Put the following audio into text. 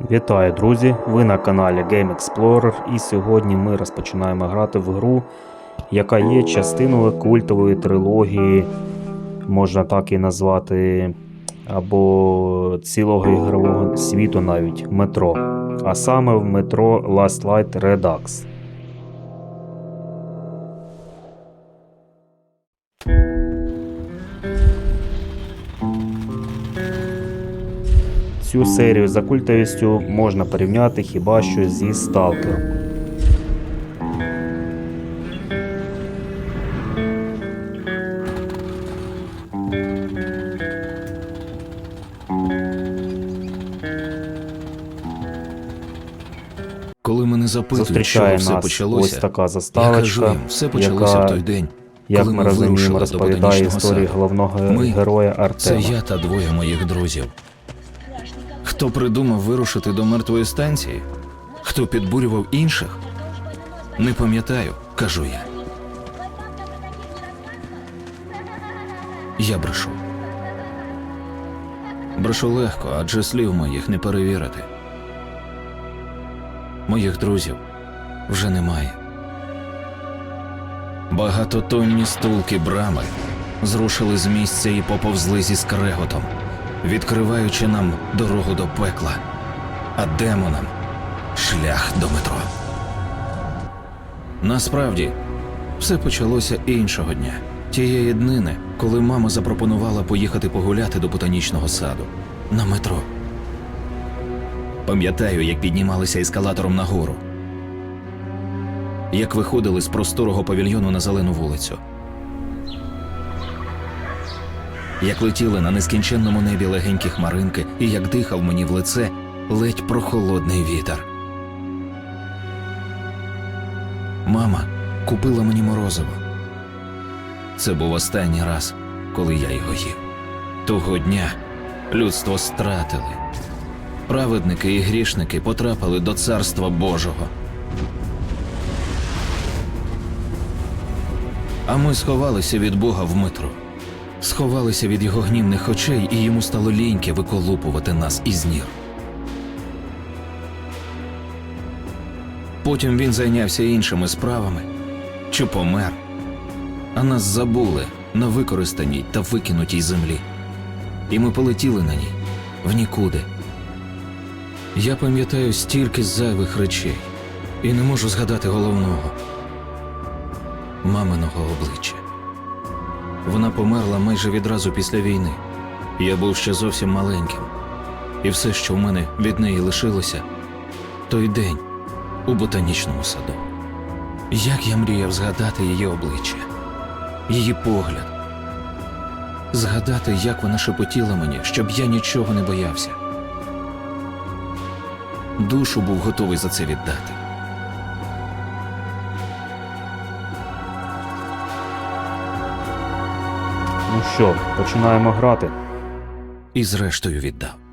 Вітаю, друзі! Ви на каналі Game Explorer і сьогодні ми розпочинаємо грати в гру, яка є частиною культової трилогії, можна так і назвати, або цілого ігрового світу навіть метро. А саме в метро Last Light Redux. Цю серію за культовістю можна порівняти хіба що зі Сталкером. Коли мене запитують, що Зустрічає все нас почалося, ось така я кажу заставочка, їм, все почалося яка, в той день. як коли ми ми розуміємо, вирушили до розповідає ботанічного історію саду. головного Ми героя Це Артема. я та двоє моїх друзів. Хто придумав вирушити до мертвої станції? Хто підбурював інших? Не пам'ятаю, кажу я. Я брешу. Брешу легко, адже слів моїх не перевірити. Моїх друзів вже немає. Багатотонні стулки брами зрушили з місця і поповзли зі скреготом, відкриваючи нам дорогу до пекла, а демонам шлях до метро. Насправді, все почалося іншого дня, тієї днини, коли мама запропонувала поїхати погуляти до ботанічного саду на метро. Пам'ятаю, як піднімалися ескалатором нагору, як виходили з просторого павільйону на зелену вулицю. Як летіли на нескінченному небі легенькі хмаринки, і як дихав мені в лице ледь прохолодний вітер. Мама купила мені морозиво. Це був останній раз, коли я його їв. Того дня людство стратили. Праведники і грішники потрапили до царства Божого. А ми сховалися від Бога в метро. Сховалися від його гнівних очей, і йому стало ліньки виколупувати нас із ніг. Потім він зайнявся іншими справами чи помер, а нас забули на використаній та викинутій землі. І ми полетіли на ній в нікуди. Я пам'ятаю стільки зайвих речей і не можу згадати головного маминого обличчя. Вона померла майже відразу після війни. Я був ще зовсім маленьким, і все, що в мене від неї лишилося, той день у ботанічному саду. Як я мріяв згадати її обличчя, її погляд, згадати, як вона шепотіла мені, щоб я нічого не боявся. Душу був готовий за це віддати. Ну що, починаємо грати. І зрештою віддав.